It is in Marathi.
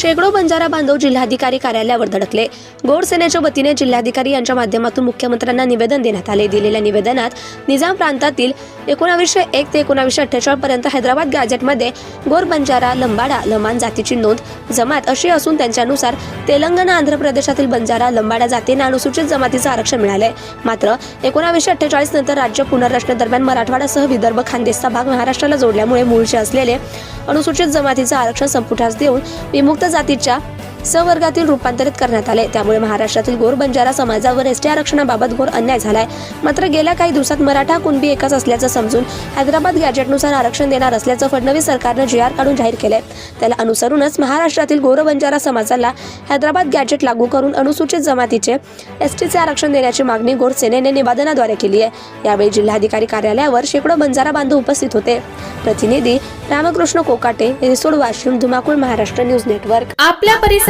शेकडो बंजारा बांधव जिल्हाधिकारी कार्यालयावर धडकले. गोड सेनेच्या वतीने जिल्हाधिकारी यांच्या माध्यमातून मुख्यमंत्र्यांना निवेदन देण्यात आले. दिलेल्या निवेदनात निजाम प्रांतातील एकोणावीसशे एक ते एकोणावीसशे अठ्ठेचाळीस पर्यंत हैदराबाद गॅजेटमध्ये गोर बंजारा लंबाडा लमान जातीची नोंद जमात अशी असून त्यांच्यानुसार तेलंगणा आंध्र प्रदेशातील बंजारा लंबाडा जातींना अनुसूचित जमातीचं आरक्षण मिळाले मात्र एकोणावीसशे अठ्ठेचाळीस नंतर राज्य पुनर्रचनेदरम्यान मराठवाडासह विदर्भ खानदेशचा भाग महाराष्ट्राला जोडल्यामुळे मूळचे असलेले अनुसूचित जमातीचं आरक्षण संपुटास देऊन विमुक्त जातीच्या सवर्गातील रूपांतरित करण्यात आले. त्यामुळे महाराष्ट्रातील गोर बंजारा समाजावर एसटी आरक्षणाबाबत घोर अन्याय झालाय. मात्र गेल्या काही दिवसात मराठा कुणबी एकच असल्याचं समजून हैदराबाद गॅजेटनुसार आरक्षण देणार असल्याचं फडणवीस सरकारनं जी आर काढून जाहीर केलंय. त्याला अनुसरूनच महाराष्ट्रातील गोर बंजारा समाजाला हैदराबाद गॅजेट लागू करून अनुसूचित जमातीचे एस टीचे आरक्षण देण्याची मागणी गोर सेनेने निवेदनाद्वारे केली आहे. यावेळी जिल्हाधिकारी कार्यालयावर शेकडो बंजारा बांधव उपस्थित होते. प्रतिनिधी रामकृष्ण कोकाटे रिसोड वाशिम धुमाकूळ महाराष्ट्र न्यूज नेटवर्क. आपल्या परिसर